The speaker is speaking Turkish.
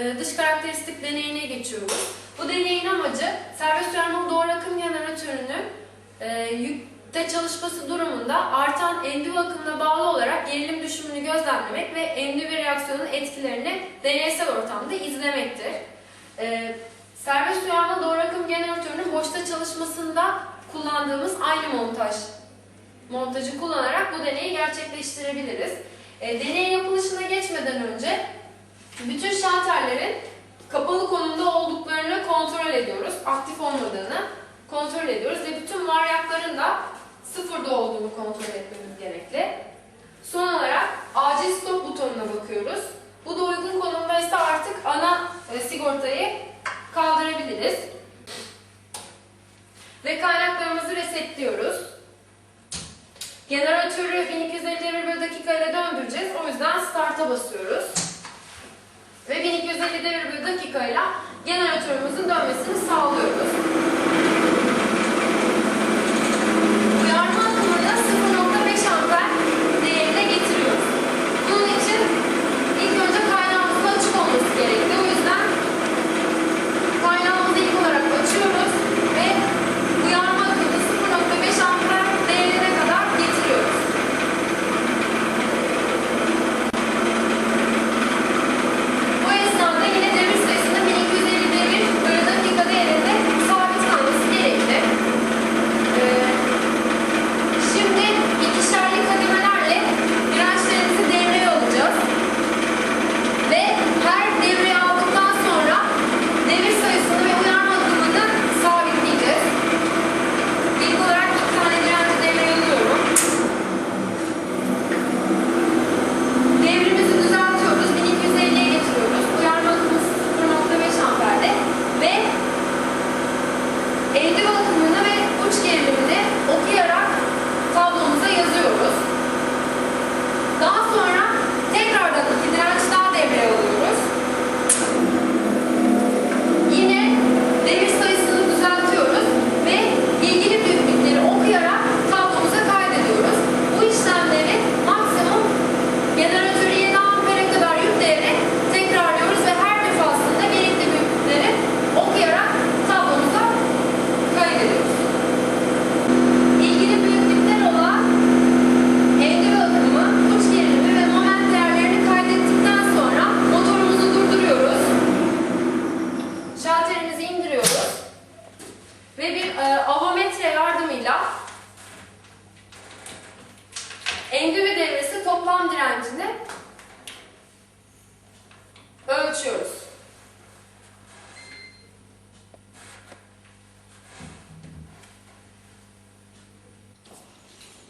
e, dış karakteristik deneyine geçiyoruz. Bu deneyin amacı serbest uyarmalı doğru akım jeneratörünün e, yükte çalışması durumunda artan endüvi akımına bağlı olarak gerilim düşümünü gözlemlemek ve endüvi reaksiyonun etkilerini deneysel ortamda izlemektir. E, serbest uyarmalı doğru akım jeneratörünün boşta çalışmasında kullandığımız aynı montaj montajı kullanarak bu deneyi gerçekleştirebiliriz. E, deneyin yapılışına geçmeden önce bütün şalterlerin kapalı konumda olduklarını kontrol ediyoruz. Aktif olmadığını kontrol ediyoruz ve bütün varyakların da sıfırda olduğunu kontrol etmemiz gerekli. Son olarak acil stop butonuna bakıyoruz. Bu da uygun konumdaysa artık ana e, sigortayı kaldırabiliriz. Ve kaynaklarımızı resetliyoruz. Jeneratörü 1250 devir bölü dakika ile döndüreceğiz. O yüzden start'a basıyoruz. Ve 1250 devir bölü dakika ile jeneratörümüzün dönmesini sağlıyoruz.